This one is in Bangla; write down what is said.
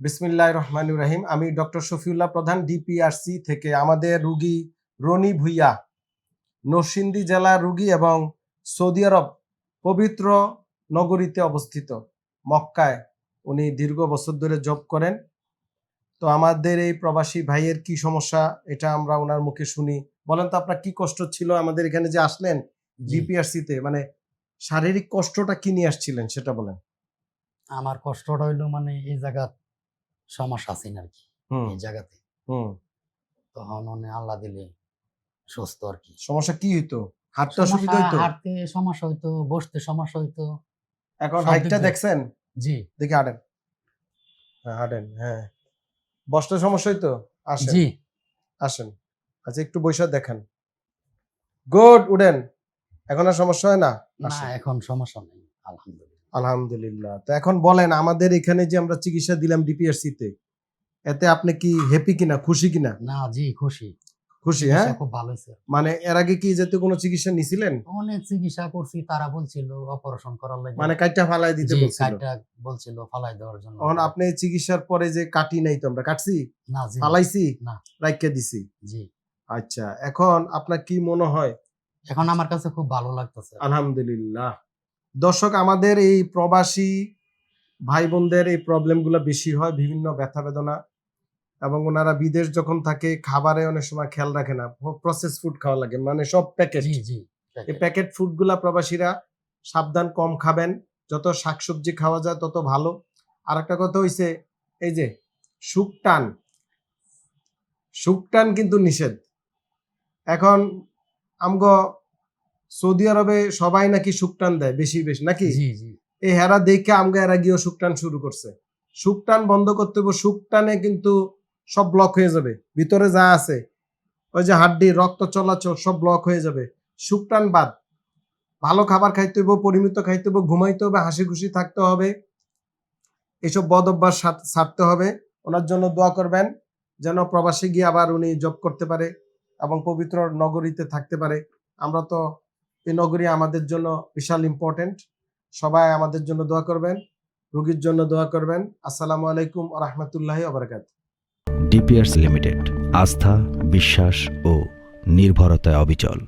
বিসমিল্লাহ রহমান রাহিম। আমি ডক্টর শফিউল্লাহ প্রধান ডিপিআরসি থেকে আমাদের রুগী রনি ভুইয়া নরসিংদী জেলার রুগী এবং সৌদি আরব পবিত্র নগরীতে অবস্থিত। মক্কায় উনি দীর্ঘ বছর ধরে জব করেন। তো আমাদের এই প্রবাসী ভাইয়ের কি সমস্যা এটা আমরা ওনার মুখে শুনি। বলেন তো আপনার কি কষ্ট ছিল? আমাদের এখানে যে আসলেন জি, ডিপিআরসি তে মানে শারীরিক কষ্টটা কি নিয়ে আসছিলেন সেটা বলেন। আমার কষ্টটা হইল মানে এই জায়গা সমস্যা আছে আর কি এই জায়গাতে। তখন মানে আল্লাহ দিলে সুস্থ আর কি সমস্যা কি হইতো? হাঁটতে অসুবিধা হইতো? হাঁটতে সমস্যা হইতো বসতে সমস্যা হইতো। এখন হাইটটা দেখছেন? জি। দেখি হাঁটেন। হ্যাঁ হাঁটেন হ্যাঁ। বসতে সমস্যা হইতো? আসেন। জি। আসেন। আচ্ছা একটু বৈশা দেখেন। গুড উডেন এখন আর সমস্যা হয় না? না এখন সমস্যা নেই আলহামদুলিল্লাহ। আলহামদুলিল্লাহ। তো এখন বলেন আমাদের এখানে যে আমরা চিকিৎসা দিলাম ডিপিআরসি তে এতে আপনি কি হ্যাপি কিনা খুশি কিনা? না জি খুশি। খুশি হ্যাঁ? খুব ভালো হয়েছে মানে এর আগে কি যেতে কোনো চিকিৎসা নিছিলেন? অনেক চিকিৎসা করছি তারা বলছিল অপারেশন করার লাগে। মানে কাইটা ফালাই দিতে বলছিল? কাটটা বলছিল ফালাই দেওয়ার জন্য। এখন আপনি চিকিৎসার পরে যে কাটি নাই তো আমরা কাটছি? না জি। ফালাইছি? না। রাইখে দিছি? জি। আচ্ছা এখন আপনার কি মনে হয়? এখন আমার কাছে খুব ভালো লাগতেছে। আলহামদুলিল্লাহ। দর্শক আমাদের এই প্রবাসী ভাই বোনদের এই প্রবলেমগুলো বেশি হয় বিভিন্ন ব্যথা বেদনা এবং ওনারা বিদেশ যখন থাকে খাবারে অনেক সময় খেয়াল রাখে না প্রসেস ফুড খাওয়া লাগে মানে সব প্যাকেট এই প্যাকেট ফুডগুলা প্রবাসীরা সাবধান কম খাবেন যত শাকসবজি খাওয়া যায় তত ভালো। আর একটা কথা হইছে এই যে শুকটান শুকটান কিন্তু নিষেধ। এখন আমগো সৌদি আরবে সবাই নাকি শুকটান দেয় বেশি বেশি নাকি? এই হেরা দেখে আমগা এরা গিয়েও শুকটান শুরু করছে। শুকটান বন্ধ করতে হবে শুকটানে কিন্তু সব ব্লক হয়ে যাবে। ভিতরে যা আছে ওই যে হাড্ডি রক্ত চলাচল সব ব্লক হয়ে যাবে। শুকটান বাদ। ভালো খাবার খাইতে হবে পরিমিত খাইতে হবে ঘুমাইতে হবে হাসি খুশি থাকতে হবে। এইসব বদ অভ্যাস ছাড়তে হবে। ওনার জন্য দোয়া করবেন যেন প্রবাসে গিয়ে আবার উনি জব করতে পারে এবং পবিত্র নগরীতে থাকতে পারে। আমরা তো এই নগরী আমাদের জন্য বিশাল ইম্পর্টেন্ট সবাই আমাদের জন্য দোয়া করবেন, রোগীর জন্য দোয়া করবেন। আসসালামু আলাইকুম রহমতুল্লাহ আবরকাত ডিপিআরস লিমিটেড আস্থা, বিশ্বাস ও নির্ভরতায় অবিচল।